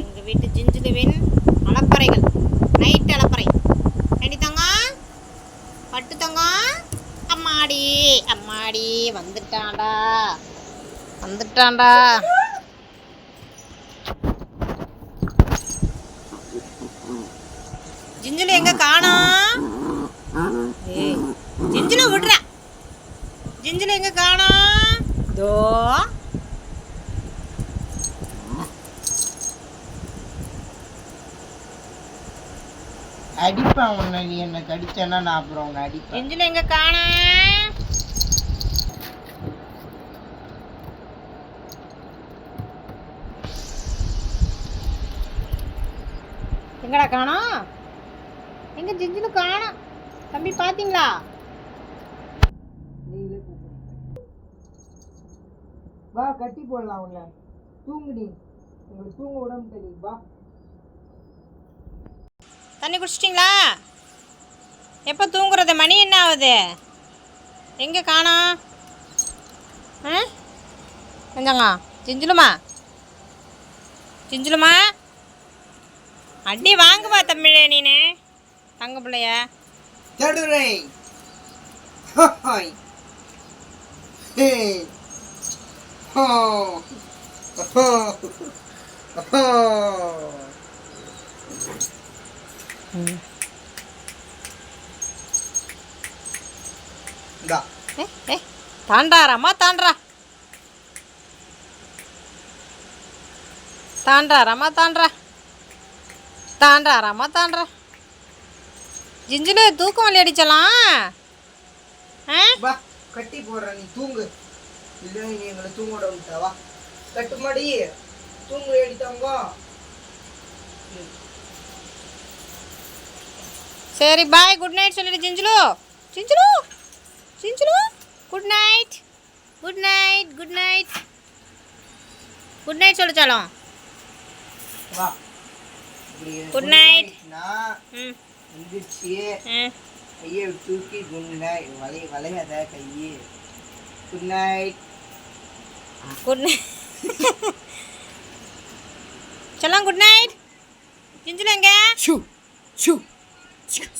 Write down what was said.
எங்கள் வீட்டு ஜிஞ்சிலுவின் அலப்பறைகள். Night அலப்பறை. Ready தங்கம் பட்டு தங்க? அம்மாடி அம்மாடி வந்துட்டான்டா. வந்துட்டான்டா. ஜிஞ்சிலு எங்க காணோம் ஏய் ஜிஞ்சிலு விடுற. ஜிஞ்சிலு எங்க காணோம் தோ அடிப்பேன் உன்னை நீ என்ன கடிச்சேன்னா நான் அப்புறம் உன்னை அடிப்பேன். ஜிஞ்சிலு எங்க காணோம் எங்கடா காணோம் எங்க ஜிஞ்சிலு காணோம் தம்பி கூப்பிடு. வா கட்டி போடலாம் உன்னை. தூங்குடி. உங்களுக்கு தூங்க உடம்பு தெரியும் வா. தண்ணி குடிச்சிட்டிங்களா? எப்போ தூங்குறது? மணி என்ன ஆகுது? எங்கே காணோம் ஆ? கொஞ்சங்க சிஞ்சிலுமா சிஞ்சிலுமா அடி வாங்குவா தமிழே நீனு. தங்க பிள்ளைய. தடுரை ஓ தாண்டாராம்மா தாண்டா தாண்டாராம்மா தாண்டா தாண்டாராம்மா தாண்டா ஜிஞ்சிலு தூக்கம் வலி அடிச்சலாம் ஆ? வா கட்டி போடுற நீ தூங்கு. இல்லை நீ எங்களை தூங்க விட விட்டா வா. கட்டுமாடி தூங்கு அடித்தாங்க சரி பாய் குட் நைட் சொல்லிடு Jinjilu. Jinjilu? Jinjilu? Good night good night good night good night சொல்லிச்சாலும் night. நான் ம். ம். கையை தூக்கி குட் நைட் வளைய வளையாத கையை. குட் நைட் குட் நைட் சொல்லலாம் குட் நைட் ஜிஞ்சிலு எங்க? Shoo shoo. 違う。